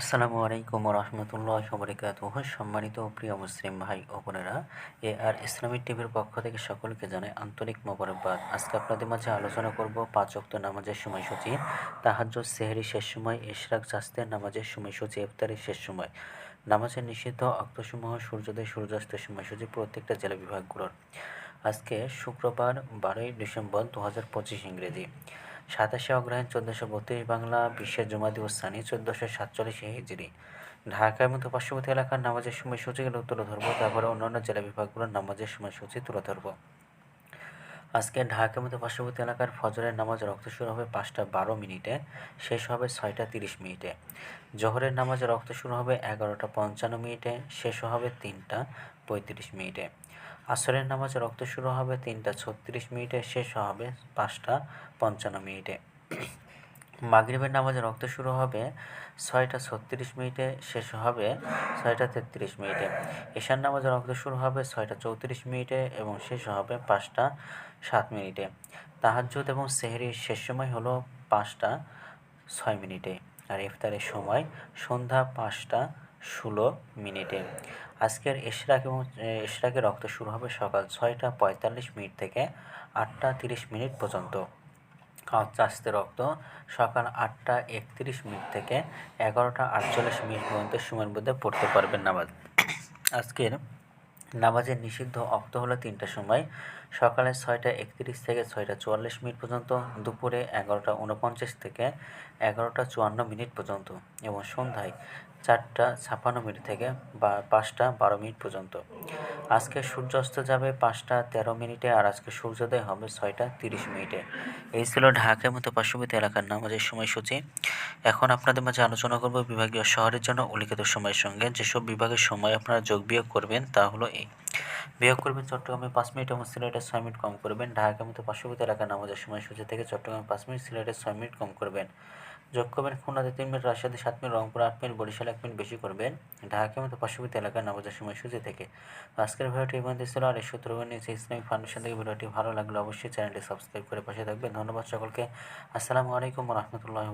আসসালামু আলাইকুম রহমতুল্লাহ বরকাত সম্মানিত প্রিয় মুসলিম ভাই ও বোনেরা এ আর ইসলামিক টিভির পক্ষ থেকে সকলকে জানাই আন্তরিক মোবারকবাদ। আজকে আপনাদের মাঝে আলোচনা করব পাঁচ অক্ত নামাজের সময়সূচি তাহাজ সেহরি শেষ সময়, ইশরাক, জাস্তের নামাজের সময়সূচি, ইফতারের শেষ সময়। নামাজের নিষিদ্ধ অক্তসমূহ, সূর্যোদয়, সূর্যাস্তের সময়সূচি প্রত্যেকটা জেলা বিভাগগুলোর। আজকে শুক্রবার বারোই ডিসেম্বর দু হাজার পঁচিশ ইংরেজি। সাতাশে অগ্রহায়ণ চোদ্দোশো বত্রিশ বাংলা বিশ্বের জুমাদি ওসানি চোদ্দোশো সাতচল্লিশে হিজড়ি। ঢাকার মতো পার্শ্ববর্তী এলাকার নামাজের সময়সূচিগুলো তুলে ধরবো, তারপরে অন্যান্য জেলা বিভাগগুলোর নামাজের সময়সূচি তুলে ধরবো। আজকে ঢাকার মতো পার্শ্ববর্তী এলাকার ফজরের নামাজ রক্ত শুরু হবে পাঁচটা বারো মিনিটে, শেষ হবে ছয়টা তিরিশ মিনিটে। জহরের নামাজ রক্ত শুরু হবে এগারোটা পঞ্চান্ন মিনিটে, শেষ হবে তিনটা পঁয়ত্রিশ মিনিটে। আসরের নামাজ রক্ত শুরু হবে তিনটা ছত্রিশ মিনিটে, শেষ হবে পাঁচটা পঞ্চান্ন মিনিটে। মাগরিবের নামাজে রক্ত শুরু হবে ছয়টা ছত্রিশ মিনিটে, শেষ হবে ছয়টা তেত্রিশ মিনিটে। এশার নামাজে রক্ত শুরু হবে ছয়টা চৌত্রিশ মিনিটে এবং শেষ হবে পাঁচটা সাত মিনিটে। তাহাজ্জুদ এবং সেহরির শেষ সময় হলো পাঁচটা ছয় মিনিটে। আর ইফতারের সময় সন্ধ্যা পাঁচটা ষোলো মিনিটে। আজকের ইশরাক এবং ইশরাকের রক্ত শুরু হবে সকাল ছয়টা পঁয়তাল্লিশ মিনিট থেকে আটটা তিরিশ মিনিট পর্যন্ত। চাষতে রক্ত সকাল আটটা একত্রিশ মিনিট থেকে এগারোটা আটচল্লিশ মিনিট পর্যন্ত সময়ের মধ্যে পড়তে পারবেন নামাজ। আজকের নামাজের নিষিদ্ধ অক্ত হলো তিনটা সময়। সকালে ছয়টা একত্রিশ থেকে ছয়টা চুয়াল্লিশ মিনিট পর্যন্ত, দুপুরে এগারোটা উনপঞ্চাশ থেকে এগারোটা চুয়ান্ন মিনিট পর্যন্ত এবং সন্ধ্যায় চারটা ছাপ্পান্ন মিনিট থেকে বা পাঁচটা বারো মিনিট পর্যন্ত। আজকে সূর্যাস্ত যাবে পাঁচটা তেরো মিনিটে আর আজকে সূর্যোদয় হবে ছয়টা তিরিশ মিনিটে। এই ছিল ঢাকার মতো পার্শ্ববর্তী এলাকার নামাজের সময়সূচি। এখন আপনাদের মাঝে আলোচনা করব বিভাগীয় শহরের জন্য উল্লিখিত সময়ের সঙ্গে। যেসব বিভাগের সময় আপনারা যোগ বিয়োগ করবেন তা হলো এই বিয়োগ করবেন চট্টগ্রামে পাঁচ মিনিট এবং সিলেটের ছয় মিনিট কম করবেন। ঢাকার মতো পার্শ্ববর্তী এলাকার নামাজের সময়সূচি থেকে চট্টগ্রামে পাঁচ মিনিট, সিলেটের ছয় মিনিট কম করবেন। যোগ করবেন খুলনাতে তিন মিনিট, রাজশাহীতে সাত মিনিট, রংপুর আট মিনিট, বরিশাল এক মিনিট বেশি করবেন। ঢাকার মতো পার্শ্ববর্তী এলাকার নামাজের সময়সূচি থেকে। আজকের ভিডিওটি এই ছিল। আর এই সূত্রগুলো নিয়েছে, ইসলামিক ফাউন্ডেশন থেকে ভিডিওটি ভালো লাগলে অবশ্যই চ্যানেলটি সাবস্ক্রাইব করে পাশে থাকবেন। ধন্যবাদ সকলকে। আসসালামু আলাইকুম রহমতুল্লাহ